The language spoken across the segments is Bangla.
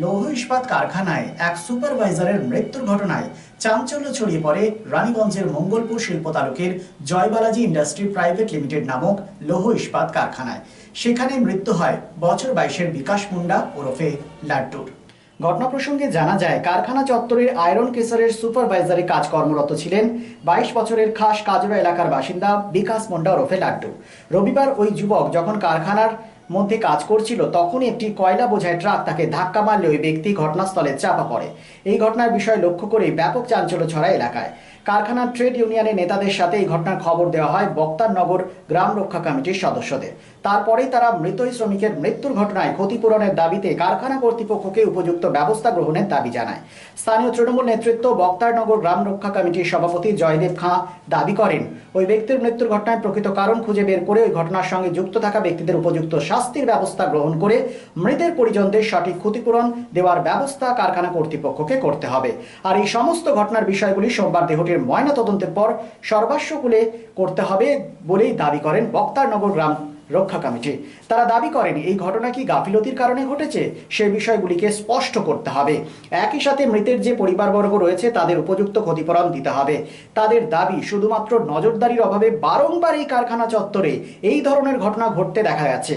লৌহ ইস্পাত কারখানায় এক সুপারভাইজারের মৃত্যুর ঘটনায় চাঞ্চল্য ছড়িয়ে পড়ে রানীগঞ্জের মঙ্গলপুর শিল্প তালুকের জয়বালাজি ইন্ডাস্ট্রি প্রাইভেট লিমিটেড নামক লৌহ ইস্পাত কারখানায়। সেখানে মৃত্যু হয় বছর বাইশের বিকাশ মুন্ডা ওরফে লাড্ডুর। ঘটনা প্রসঙ্গে জানা যায়, কারখানা চত্বরের আয়রন কেসারের সুপারভাইজারে কাজ কর্মরত ছিলেন বাইশ বছরের খাস কাজরা এলাকার বাসিন্দা বিকাশ মুন্ডা ওরফে লাড্ডু। রবিবার ওই যুবক যখন কারখানার মধ্যে কাজ করছিল, তখনই একটি কয়লা বোঝায় ট্রাক তাকে ধাক্কা মারলে ওই ব্যক্তি ঘটনাস্থলে চাপা পড়ে। এই ঘটনার বিষয় লক্ষ্য করে ব্যাপক চাঞ্চল্য ছড়ায় এলাকায়। কারখানার ট্রেড ইউনিয়নের নেতাদের সাথে এই ঘটনার খবর দেওয়া হয় বক্তারনগর গ্রাম রক্ষা কমিটির সদস্যদের। তারপরেই তারা মৃত শ্রমিকের মৃত্যুর ঘটনায় ক্ষতিপূরণের দাবিতে কারখানা কর্তৃপক্ষকে উপযুক্ত ব্যবস্থা গ্রহণের দাবি জানায়। স্থানীয় তৃণমূল নেতৃত্ব বক্তারনগর গ্রাম রক্ষা কমিটির সভাপতি জয়দেব খাঁ দাবি করেন, ওই ব্যক্তির মৃত্যুর ঘটনায় প্রকৃত কারণ খুঁজে বের করে ওই ঘটনার সঙ্গে যুক্ত থাকা ব্যক্তিদের উপযুক্ত শাস্তির ব্যবস্থা গ্রহণ করে মৃতের পরিজনদের সঠিক ক্ষতিপূরণ দেওয়ার ব্যবস্থা কারখানা কর্তৃপক্ষকে করতে হবে। আর এই সমস্ত ঘটনার বিষয়গুলি সোমবার দেহটির ময়না তদন্তের পর সর্বাস্বকুলে করতে হবে বলেই দাবি করেন বক্তারনগর গ্রাম রক্ষা কমিটি তারা দাবি করেন, এই ঘটনা কি গাফিলতির কারণে ঘটেছে? সে বিষয়গুলিকে স্পষ্ট করতে হবে। একই সাথে মৃতের যে পরিবারবর্গ রয়েছে, তাদের উপযুক্ত ক্ষতিপূরণ দিতে হবে। তাদের দাবি, শুধুমাত্র নজরদারির অভাবে বারংবার এই কারখানা চত্বরে এই ধরনের ঘটনা ঘটতে দেখা গেছে,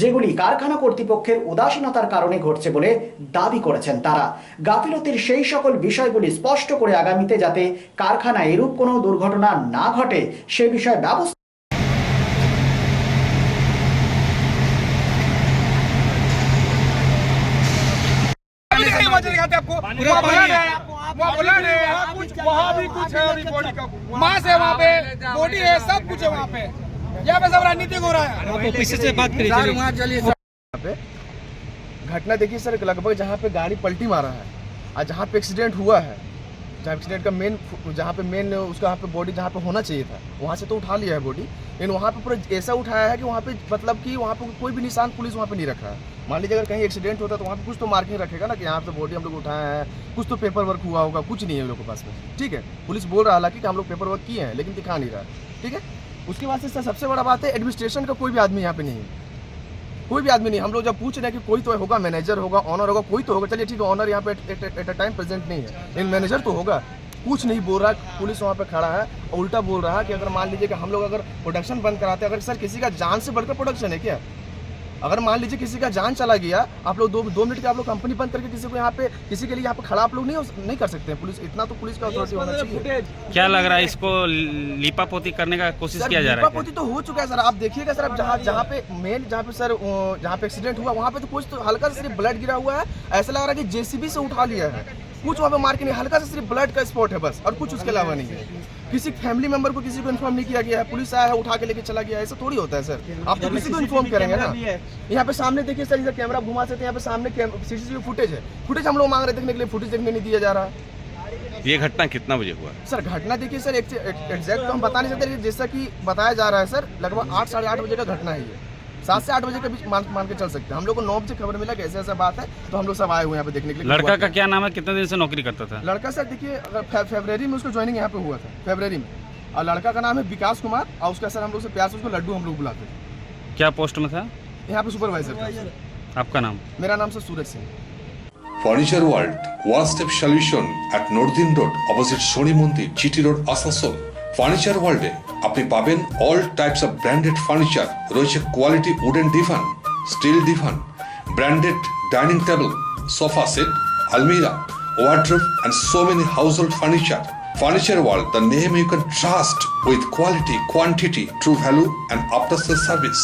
যেগুলি কারখানা কর্তৃপক্ষের উদাসীনতার কারণে ঘটছে বলে দাবি করেছেন তারা। গাফিলতির সেই সকল বিষয়গুলি স্পষ্ট করে আগামীতে যাতে কারখানায় এরূপ কোনো দুর্ঘটনা না ঘটে, সে বিষয়ে ব্যবস্থা आपको वहाँ बोला है वहाँ बोला नहीं कुछ वहाँ भी कुछ है अभी बॉडी का मांस है वहाँ पे बॉडी है सब कुछ है वहाँ पे। यहाँ पे सब राजनीतिक हो रहा है। आप पीछे से बात करिए सर, चलिए। वहाँ चलिए यहाँ पे। घटना देखिए सर लगभग जहाँ पे गाड़ी पलटी मारा है और जहाँ पे एक्सीडेंट हुआ है जहाँ एक्सीडेंट का मेन जहाँ पे मेन उसका यहाँ पे बॉडी जहाँ पे होना चाहिए था, वहाँ से तो उठा लिया है बॉडी लेकिन वहाँ पे पूरा ऐसा उठाया है कि वहाँ पे मतलब कि वहाँ पे कोई भी निशान पुलिस वहाँ पे नहीं रखा है। मान लीजिए अगर कहीं एक्सीडेंट होता तो वहाँ पे कुछ तो मार्किंग रखेगा ना कि यहाँ पे बॉडी हम लोग उठाए हैं, कुछ तो पेपर वर्क हुआ होगा, कुछ नहीं है लोग के पास में। ठीक है, पुलिस बोल रहा हालाँकि हम लोग पेपर वर्क किए हैं, लेकिन दिखा नहीं रहा ठीक है, उसके बाद से सबसे बड़ा बात है एडमिनिस्ट्रेशन का कोई भी आदमी यहाँ पे नहीं है। कोई भी आदमी नहीं। हम लोग जब पूछ रहे हैं कि कोई तो होगा मैनेजर होगा ऑनर होगा, कोई तो होगा। चलिए ठीक है ऑनर यहाँ पे एट अ टाइम प्रेजेंट नहीं है। लेकिन मैनेजर तो होगा। कुछ नहीं बोल रहा, पुलिस वहाँ पे खड़ा है और उल्टा बोल रहा है कि अगर मान लीजिए कि हम लोग अगर प्रोडक्शन बंद कराते हैं, अगर सर किसी का जान से बढ़कर प्रोडक्शन है क्या? अगर मान लीजिए किसी का जान चला गया आप लोग दो दो मिनट के आप लोग कंपनी बंद करके किसी को यहाँ पे किसी के लिए यहाँ पे खड़ा आप लोग नहीं नहीं कर सकते हैं। पुलिस इतना तो पुलिस का अथॉरिटी होना चाहिए। क्या लग रहा है इसको लिपा पोती करने का कोशिश किया जा रहा है पोती तो हो चुका है सर। आप देखिएगा सर अब जहाँ जहाँ पे मेन जहाँ पे सर जहाँ पे एक्सीडेंट हुआ वहाँ पे तो कुछ तो हल्का सा सिर्फ़ ब्लड गिरा हुआ है। ऐसा लग रहा है कि जेसीबी से उठा लिया है। कुछ वहाँ पे मार के नहीं हल्का सा सिर्फ़ ब्लड का स्पॉट है बस और कुछ उसके अलावा नहीं है। किसी फैमिली मेंबर को किसी को इन्फॉर्म नहीं किया गया है पुलिस आया है उठा के लेके चला गया है ऐसा थोड़ी होता है सर आप तो किसी को इन्फॉर्म करेंगे ना। यहाँ पे सामने देखिए सर इधर कैमरा घुमा सकते हैं यहाँ पे सामने सीसीटीवी फुटेज है। फुटेज हम लोग मांग रहे देखने के लिए फुटेज देखने नहीं दिया जा रहा। है ये घटना कितना बजे हुआ? सर घटना देखिए सर एग्जैक्ट तो हम बता नहीं सकते जैसा कि बताया जा रहा है सर लगभग आठ साढ़े आठ बजे का घटना है ये। सात से आठ बजे के बीच मान, मान के चल सकते हैं। हम लोग को नौ बजे खबर मिला कि ऐसा ऐसा बात है तो हम लोग सब आए हुए यहाँ पे देखने के लिए। लड़का का क्या नाम है? कितने दिन से नौकरी करता था? लड़का सर देखिए अगर फेबररी में उसको ज्वाइनिंग यहाँ पे हुआ था फेबररी में। और लड़का का नाम है विकास कुमार और उसका सर हम लोग से प्यार से उसको लड्डू हम लोग बुलाते थे। क्या पोस्ट में था? यहाँ पे सुपरवाइजर था। आपका नाम? मेरा नाम sir Suraj Singh. Furniture world one step solution at north road opposite Soni मंदिर जीटी रोड आसानसोल ফার্নিচার ওয়ার্ল্ডে আপনি পাবেন all types of branded furniture রয়েছে quality wooden divan steel divan branded dining table sofa set আলমিরা wardrobe and so many household furniture furniture world the name you can trust with quality, quantity, true value and after sales service.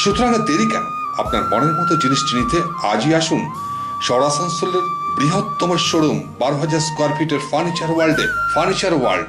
সুতরাং দেরি কেন? আপনার মনের মতো জিনিসটি নিতে আজই আসুন শহর আসানসোলের বৃহত্তম শোরুম বারো হাজার স্কোয়ার ফিটের ফার্নিচার ওয়ার্ল্ডে furniture world